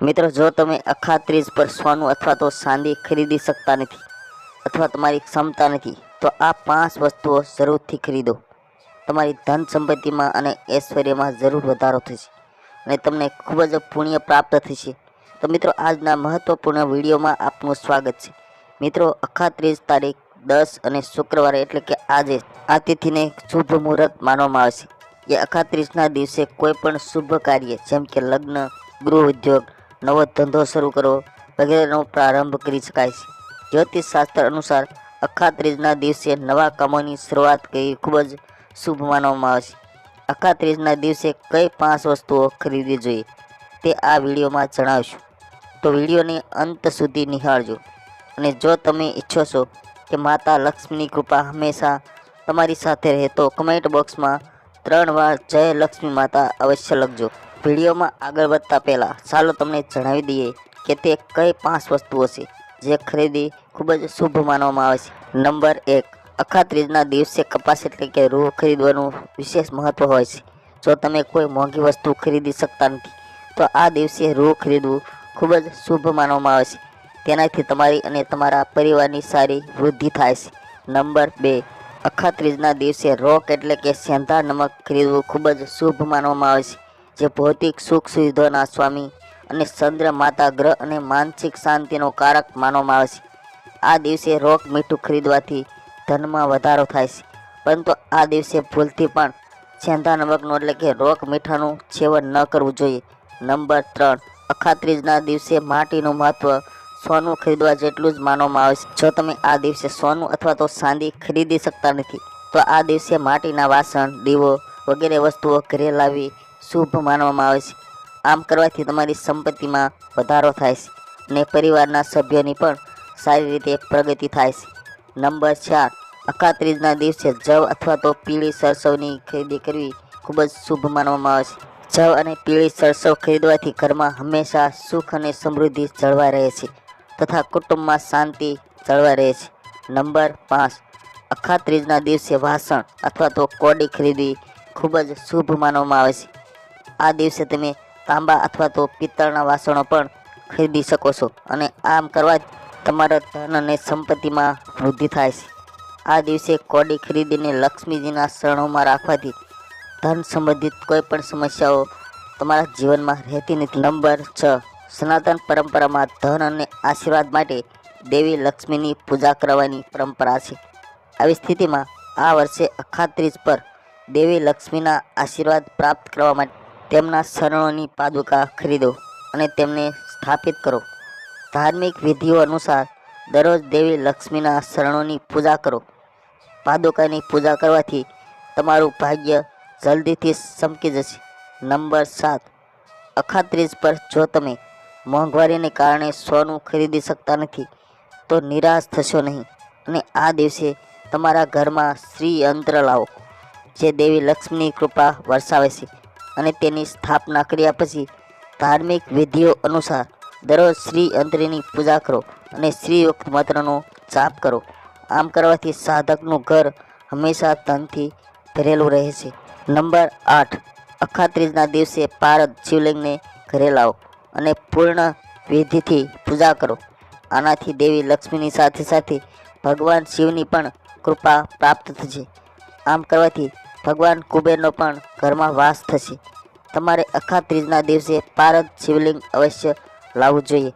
મિત્રો, જો તમે અખાત્રીજ પર સોનું અથવા તો ચાંદી ખરીદી શકતા નથી અથવા તમારી ક્ષમતા નથી, તો આ પાંચ વસ્તુઓ જરૂરથી ખરીદો. તમારી ધન સંપત્તિમાં અને ઐશ્વર્યમાં જરૂર વધારો થશે અને તમને ખૂબ જ પુણ્ય પ્રાપ્ત થશે. તો મિત્રો, આજના મહત્વપૂર્ણ વિડીયોમાં આપનું સ્વાગત છે. મિત્રો અખા ત્રીજ તારીખ દસ અને શુક્રવારે એટલે કે આજે આ તિથિને શુભ મુહૂર્ત માનવામાં આવે છે. એ અખાત્રીસના દિવસે કોઈ પણ શુભ કાર્ય, જેમ કે લગ્ન, ગૃહ ઉદ્યોગ નવો ધંધો શરૂ કરવો વગેરેનો પ્રારંભ કરી શકાય છે. જ્યોતિષ શાસ્ત્ર અનુસાર અખાત્રીજના દિવસે નવા કામોની શરૂઆત કરવી ખૂબ જ શુભ માનવામાં આવે છે. અખાત્રીજના દિવસે કઈ પાંચ વસ્તુઓ ખરીદવી જોઈએ તે આ વિડીયોમાં જણાવશું. તો વિડીયોને અંત સુધી નિહાળજો અને જો તમે ઈચ્છો છો કે માતા લક્ષ્મીની કૃપા હંમેશા તમારી સાથે રહે તો કમેન્ટ બોક્સમાં ત્રણ વાર જય લક્ષ્મી માતા અવશ્ય લખજો. વિડીયોમાં આગળ વધતા પહેલાં ચાલો તમને જણાવી દઈએ કે તે કઈ પાંચ વસ્તુઓ છે, જે ખરીદી ખૂબ જ શુભ માનવામાં આવે છે. નંબર એક, અખાત્રીજના દિવસે કપાસ એટલે કે રૂ ખરીદવાનું વિશેષ મહત્વ હોય છે. જો તમે કોઈ મોંઘી વસ્તુ ખરીદી શકતા નથી, તો આ દિવસે રૂ ખરીદવું ખૂબ જ શુભ માનવામાં આવે છે. તેનાથી તમારી અને તમારા પરિવારની સારી વૃદ્ધિ થાય છે. નંબર બે અખાત્રીજના દિવસે રોક એટલે કે સેંધા નમક ખરીદવું ખૂબ જ શુભ માનવામાં આવે છે. જે ભૌતિક સુખ સુવિધાના સ્વામી અને ચંદ્ર માતા ગ્રહ અને માનસિક શાંતિનો કારક માનવામાં આવે છે. આ દિવસે રોક મીઠું ખરીદવાથી ધનમાં વધારો થાય છે. પરંતુ આ દિવસે ભૂલથી પણ સેંધા નમકનું એટલે કે રોક મીઠાનું સેવન ન કરવું જોઈએ. નંબર ત્રણ. અખાત્રીજના દિવસે માટીનું મહત્વ સોનું ખરીદવા જેટલું જ માનવામાં આવે છે. જો તમે આ દિવસે સોનું અથવા તો ચાંદી ખરીદી શકતા નથી, તો આ દિવસે માટીના વાસણ, દીવો વગેરે વસ્તુઓ ઘરે લાવી શુભ માનવામાં આવે છે. આમ કરવાથી તમારી સંપત્તિમાં વધારો થાય છે અને પરિવારના સભ્યોની પણ સારી રીતે પ્રગતિ થાય છે. નંબર ચાર, અખાત્રીજના દિવસે જવ અથવા તો પીળી સરસવની ખરીદી કરવી ખૂબ જ શુભ માનવામાં આવે છે. જવ અને પીળી સરસવ ખરીદવાથી ઘરમાં હંમેશા સુખ અને સમૃદ્ધિ જળવાઈ રહે છે. તથા કુટુંબમાં શાંતિ જળવાઈ રહે છે. નંબર પાંચ. અખાત્રીજના દિવસે વાસણ અથવા તો કોડી ખરીદવી ખૂબ જ શુભ માનવામાં આવે છે. આ દિવસે તમે તાંબા અથવા તો પિત્તળના વાસણો પણ ખરીદી શકો છો અને આમ કરવા તમારા ધન અને સંપત્તિમાં વૃદ્ધિ થાય છે. આ દિવસે કોડી ખરીદીને લક્ષ્મીજીના શરણોમાં રાખવાથી ધન સંબંધિત કોઈ પણ સમસ્યાઓ તમારા જીવનમાં રહેતી નથી. નંબર છ. સનાતન પરંપરામાં ધન અને આશીર્વાદ માટે દેવી લક્ષ્મીની પૂજા કરવાની પરંપરા છે. આવી સ્થિતિમાં આ વર્ષે અખાત્રીજ પર દેવી લક્ષ્મીના આશીર્વાદ પ્રાપ્ત કરવા માટે તેમના શરણોની પાદુકા ખરીદો અને તેમને સ્થાપિત કરો. ધાર્મિક વિધિઓ અનુસાર દરરોજ દેવી લક્ષ્મીના શરણોની પૂજા કરો. પાદુકાની પૂજા કરવાથી તમારું ભાગ્ય જલ્દીથી ચમકી જશે. નંબર સાત. અખાત્રીજ પર જો તમે મોંઘવારીને કારણે સોનું ખરીદી શકતા નથી, તો નિરાશ થશો નહીં. અને આ દિવસે તમારા ઘરમાં શ્રી યંત્ર લાવો, જે દેવી લક્ષ્મીની કૃપા વરસાવે છે અને તેની સ્થાપના કર્યા પછી ધાર્મિક વિધિઓ અનુસાર દરરોજ શ્રી અંતરીની પૂજા કરો અને શ્રીયુક્ત મંત્રનો જાપ કરો. આમ કરવાથી સાધકનું ઘર હંમેશા ધનથી ભરેલું રહે છે. નંબર આઠ. અખાત્રીજના દિવસે પારદ શિવલિંગને ઘરે લાવો. અને પૂર્ણ વિધિથી પૂજા કરો. આનાથી દેવી લક્ષ્મીની સાથે સાથે ભગવાન શિવની પણ કૃપા પ્રાપ્ત થશે. આમ કરવાથી ભગવાન કુબેરનો પણ ઘરમાં વાસ થશે. તમારે અખાત્રીજના દિવસે પારદ શિવલિંગ અવશ્ય લાવવું જોઈએ,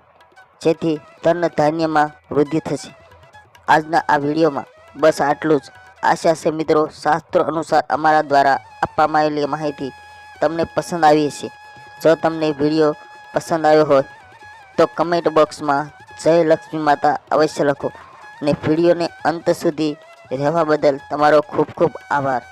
જેથી ધન ધાન્યમાં વૃદ્ધિ થશે. આજના આ વિડીયોમાં બસ આટલું જ. આશા છે મિત્રો, શાસ્ત્રો અનુસાર અમારા દ્વારા આપવામાં આવેલી માહિતી તમને પસંદ આવી હશે. જો તમને વીડિયો પસંદ આવ્યો હોય, તો કમેન્ટ બોક્સમાં જય લક્ષ્મી માતા અવશ્ય લખો અને વિડીયોને અંત સુધી રહેવા બદલ તમારો ખૂબ ખૂબ આભાર.